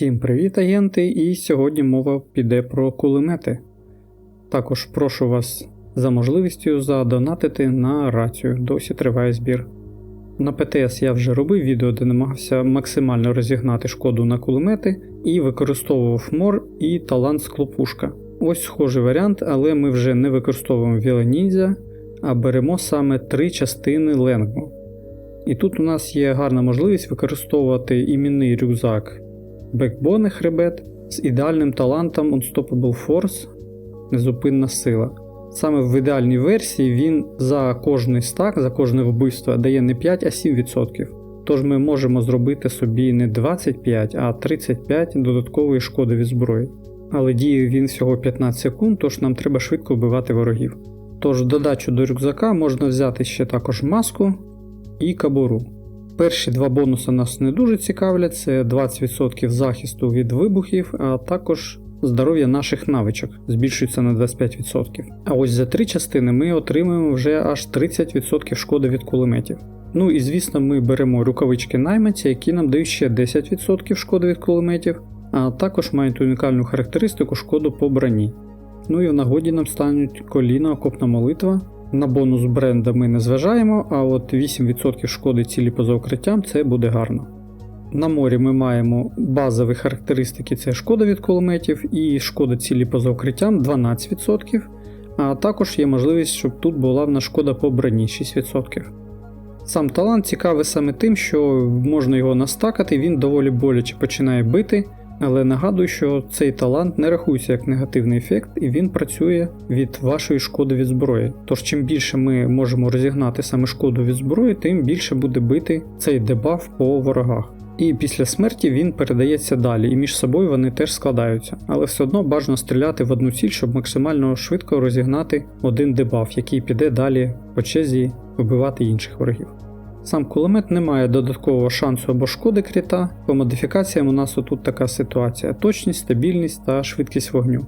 Всім привіт, агенти! І сьогодні мова піде про кулемети. Також прошу вас за можливістю задонатити на рацію, досі триває збір. На ПТС я вже робив відео, де намагався максимально розігнати шкоду на кулемети і використовував мор і талант склопушка. Ось схожий варіант, але ми вже не використовуємо Віла Ніндзя, а беремо саме три частини Ленгмо. І тут у нас є гарна можливість використовувати іменний рюкзак Бекбони хребет з ідеальним талантом Unstoppable Force незупинна сила. Саме в ідеальній версії він за кожний стак, за кожне вбивство дає не 5, а 7%. Тож ми можемо зробити собі не 25, а 35 додаткової шкоди від зброї. Але діє він всього 15 секунд, тож нам треба швидко вбивати ворогів. Тож в додачу до рюкзака можна взяти ще також маску і кабуру. Перші два бонуси нас не дуже цікавлять: це 20% захисту від вибухів, а також здоров'я наших навичок збільшується на 25%. А ось за три частини ми отримуємо вже аж 30% шкоди від кулеметів. Ну і звісно, ми беремо рукавички найманця, які нам дають ще 10% шкоди від кулеметів, а також мають унікальну характеристику шкоду по броні. Ну і в нагоді нам стануть коліна окопна молитва. На бонус бренда ми не зважаємо, а от 8% шкоди цілі поза укриттям це буде гарно. На морі ми маємо базові характеристики: це шкода від кулеметів і шкода цілі поза укриттям 12%, а також є можливість, щоб тут була в нас шкода по броні 6%. Сам талант цікавий саме тим, що можна його настакати, він доволі боляче починає бити. Але нагадую, що цей талант не рахується як негативний ефект, і він працює від вашої шкоди від зброї. Тож, чим більше ми можемо розігнати саме шкоду від зброї, тим більше буде бити цей дебаф по ворогах. І після смерті він передається далі, і між собою вони теж складаються. Але все одно бажано стріляти в одну ціль, щоб максимально швидко розігнати один дебаф, який піде далі по черзі вбивати інших ворогів. Сам кулемет не має додаткового шансу або шкоди кріта, по модифікаціям у нас отут така ситуація: точність, стабільність та швидкість вогню.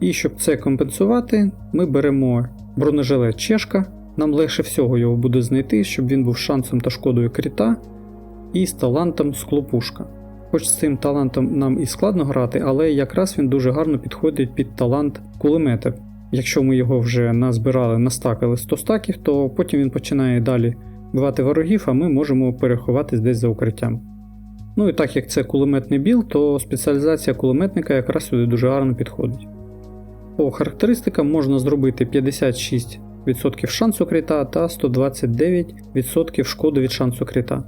І щоб це компенсувати, ми беремо бронежилет чешка, нам легше всього його буде знайти, щоб він був шансом та шкодою кріта, і з талантом склопушка. Хоч з цим талантом нам і складно грати, але якраз він дуже гарно підходить під талант кулемета. Якщо ми його вже назбирали, настакали 100 стаків, то потім він починає далі вбивати ворогів, а ми можемо переховатись десь за укриттям. Ну і так як це кулеметний біл, то спеціалізація кулеметника якраз сюди дуже гарно підходить. По характеристикам можна зробити 56% шансу крита та 129% шкоди від шансу крита.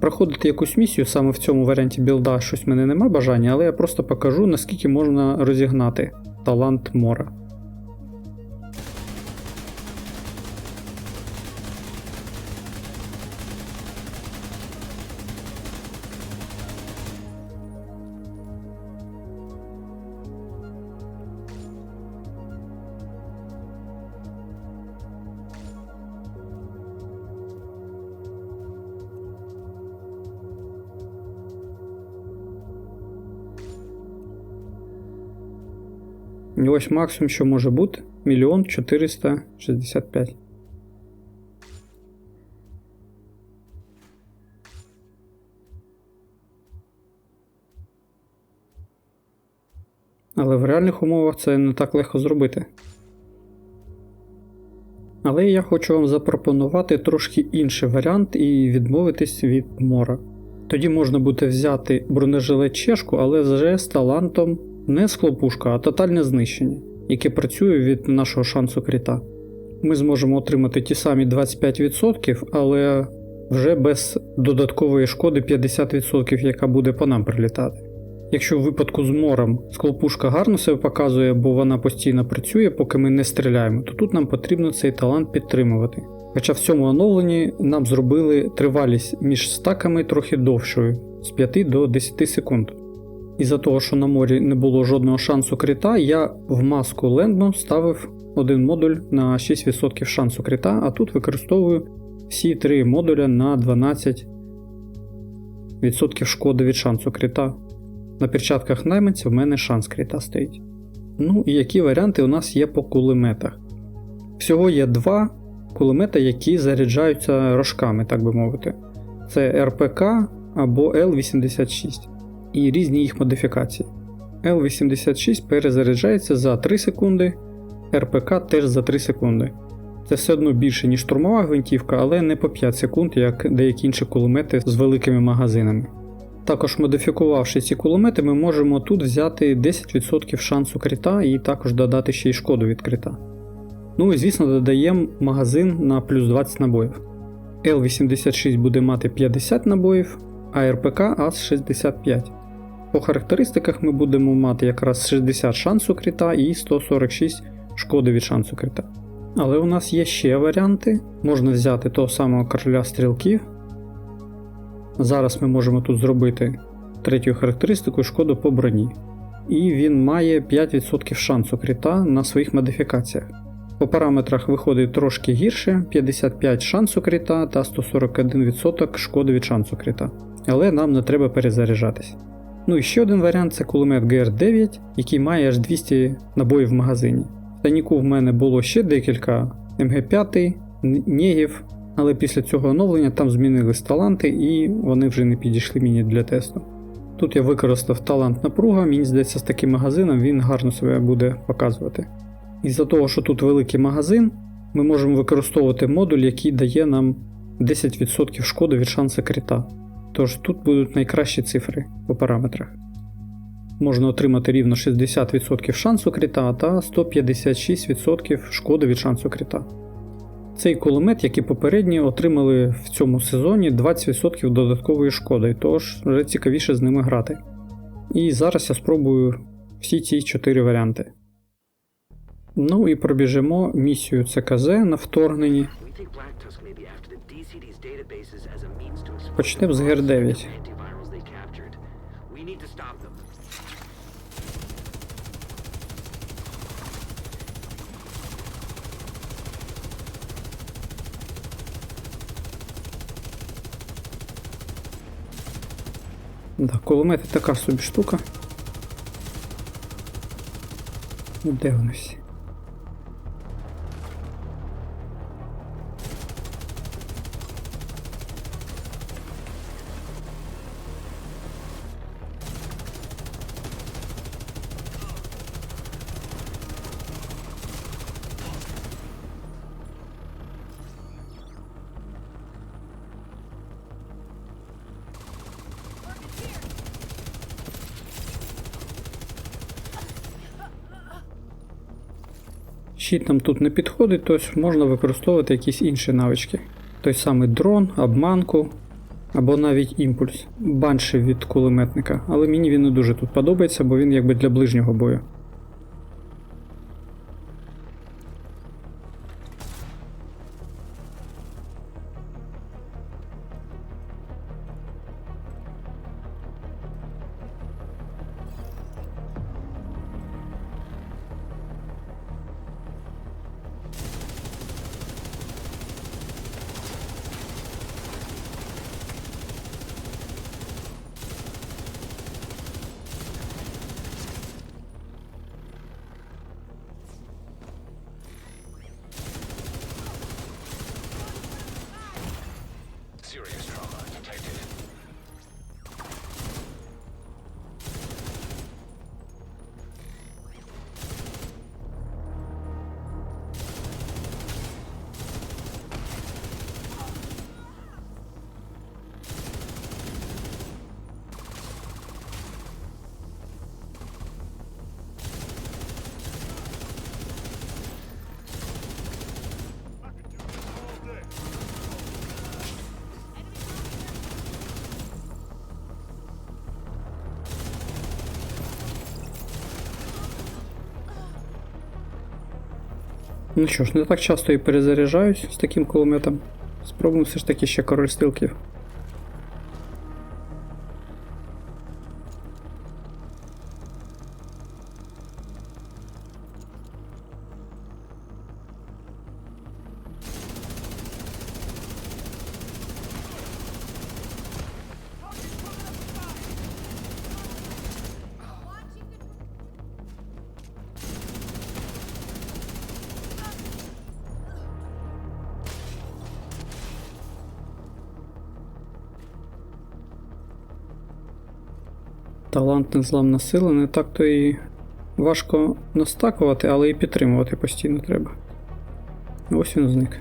Проходити якусь місію саме в цьому варіанті білда щось в мене нема бажання, але я просто покажу, наскільки можна розігнати талант Мора. І ось максимум, що може бути, 1 465. Але в реальних умовах це не так легко зробити. Але я хочу вам запропонувати трошки інший варіант і відмовитись від мора. Тоді можна буде взяти бронежилет чешку, але вже з талантом не склопушка, а тотальне знищення, яке працює від нашого шансу кріта. Ми зможемо отримати ті самі 25%, але вже без додаткової шкоди 50%, яка буде по нам прилітати. Якщо в випадку з мором склопушка гарно себе показує, бо вона постійно працює, поки ми не стріляємо, то тут нам потрібно цей талант підтримувати. Хоча в цьому оновленні нам зробили тривалість між стаками трохи довшою з 5 до 10 секунд. Із-за того, що на морі не було жодного шансу крита, я в маску Лендмо ставив один модуль на 6% шансу крита, а тут використовую всі три модуля на 12% шкоди від шансу крита. На перчатках найманця в мене шанс крита стоїть. Ну і які варіанти у нас є по кулеметах? Всього є два кулемета, які заряджаються рожками, так би мовити. Це РПК або Л-86. І різні їх модифікації. Л-86 перезаряджається за 3 секунди, РПК теж за 3 секунди. Це все одно більше, ніж штурмова гвинтівка, але не по 5 секунд, як деякі інші кулемети з великими магазинами. Також модифікувавши ці кулемети, ми можемо тут взяти 10% шансу крита і також додати ще й шкоду від крита. Ну і звісно додаємо магазин на плюс 20 набоїв. Л-86 буде мати 50 набоїв, а РПК АС 65. По характеристиках ми будемо мати якраз 60 шансу крита і 146 шкоди від шансу крита. Але у нас є ще варіанти. Можна взяти того самого короля стрілків. Зараз ми можемо тут зробити третю характеристику шкоду по броні. І він має 5% шансу крита на своїх модифікаціях. По параметрах виходить трошки гірше 55 шансу крита та 141% шкоди від шансу крита. Але нам не треба перезаряджатись. Ну і ще один варіант це кулемет GR9, який має аж 200 набоїв в магазині. В Таніку в мене було ще декілька МГ5, Негів, але після цього оновлення там змінились таланти і вони вже не підійшли мені для тесту. Тут я використав талант напруга, мені здається, з таким магазином він гарно себе буде показувати. Із-за того, що тут великий магазин, ми можемо використовувати модуль, який дає нам 10% шкоди від шансу крита. Тож тут будуть найкращі цифри по параметрах. Можна отримати рівно 60% шансу крита та 156% шкоди від шансу крита. Цей кулемет, як і попередні, отримали в цьому сезоні 20% додаткової шкоди, тож вже цікавіше з ними грати. І зараз я спробую всі ці 4 варіанти. Ну і пробіжимо місію ЦКЗ на вторгненні. Почнемо з ГР9. antivirals they captured. We need to stop them. Да, кулемети така собі штука. Ну, Де вони всі? Щит нам тут не підходить, то можна використовувати якісь інші навички. Той самий дрон, обманку або навіть імпульс, банші від кулеметника, але мені він не дуже тут подобається, бо він якби для ближнього бою. Ну що ж, не так часто і перезаряджаюсь з таким кулеметом. Спробуємо все ж таки ще король стрілків. Талант незламна сила не так то і важко настакувати, але і підтримувати постійно треба. Ось він зник.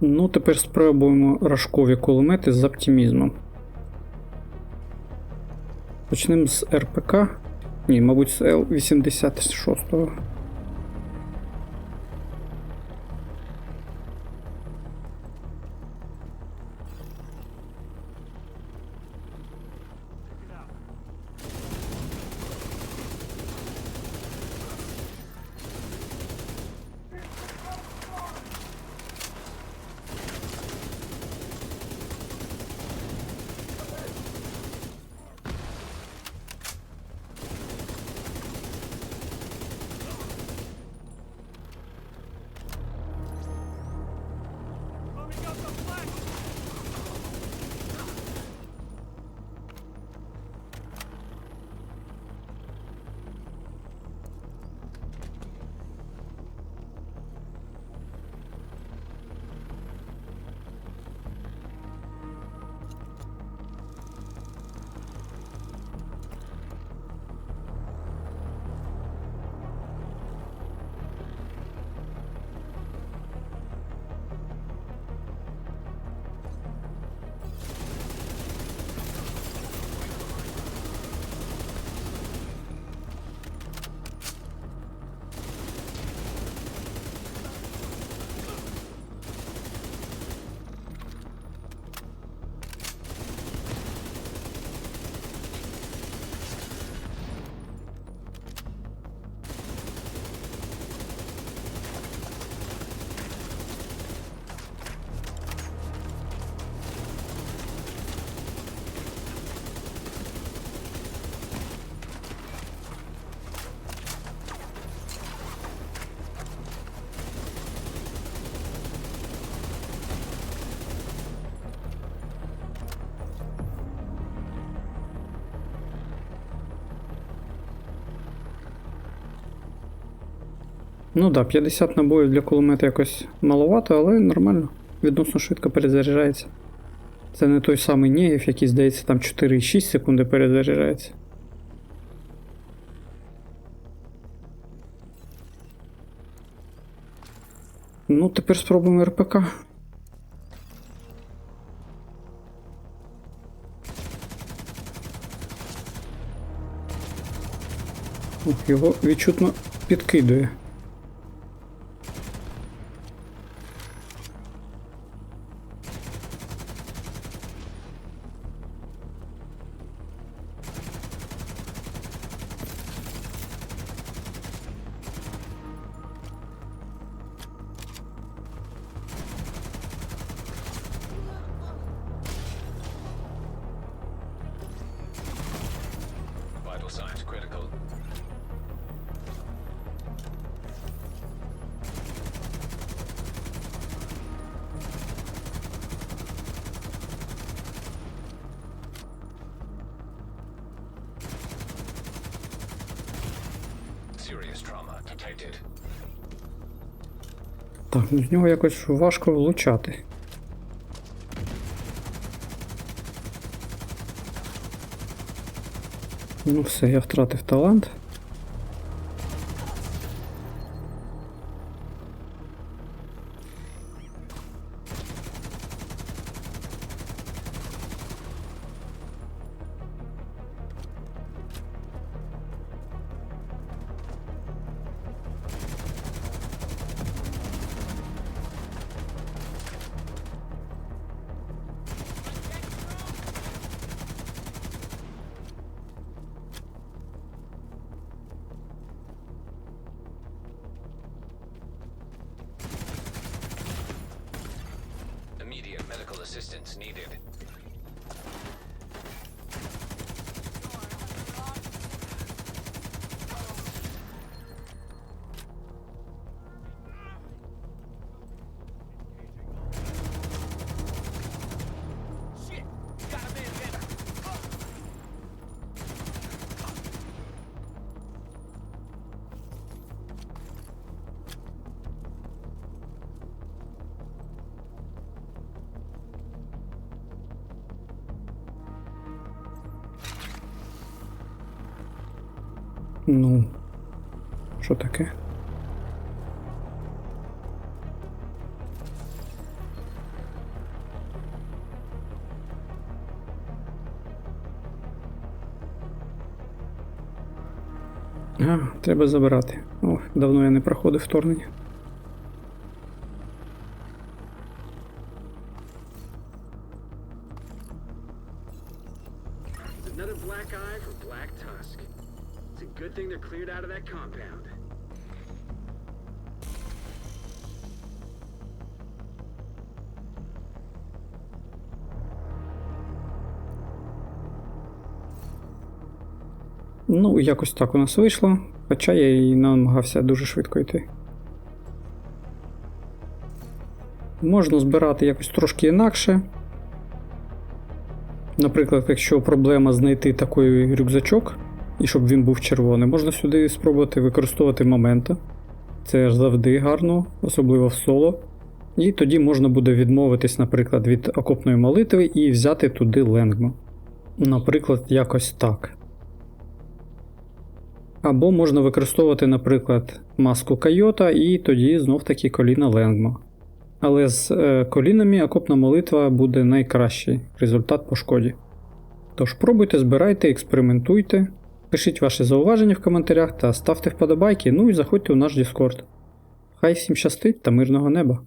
Ну, тепер спробуємо рожкові кулемети з оптимізмом. Почнемо з РПК. Ні, мабуть, з Л-86. Ну да, 50 набоїв для кулемета якось маловато, але нормально. Відносно швидко перезаряджається. Це не той самий Неєв, який, здається, там 4,6 секунди перезаряджається. Ну, тепер спробуємо РПК. Ох, його відчутно підкидує. Так, ну з нього якось важко влучати. Ну все, я втратив талант. Assistance needed. Ну. Що таке? А, треба забирати. О, давно я не проходив вторгнення. Another black eye for Black Tusk. It's a good thing they're cleared out of that compound. Ну, якось так у нас вийшло, хоча я і намагався дуже швидко йти. Можна збирати якось трошки інакше. Наприклад, якщо проблема знайти такий рюкзачок, і щоб він був червоний, можна сюди спробувати використовувати момента. Це завжди гарно, особливо в соло. І тоді можна буде відмовитись, наприклад, від окопної молитви і взяти туди ленгму. Наприклад, якось так. Або можна використовувати, наприклад, маску Кайота і тоді знов таки коліна Ленгмо. Але з е, колінами окопна молитва буде найкращий результат по шкоді. Тож пробуйте, збирайте, експериментуйте, пишіть ваші зауваження в коментарях та ставте вподобайки, ну і заходьте у наш Discord. Хай всім щастить та мирного неба!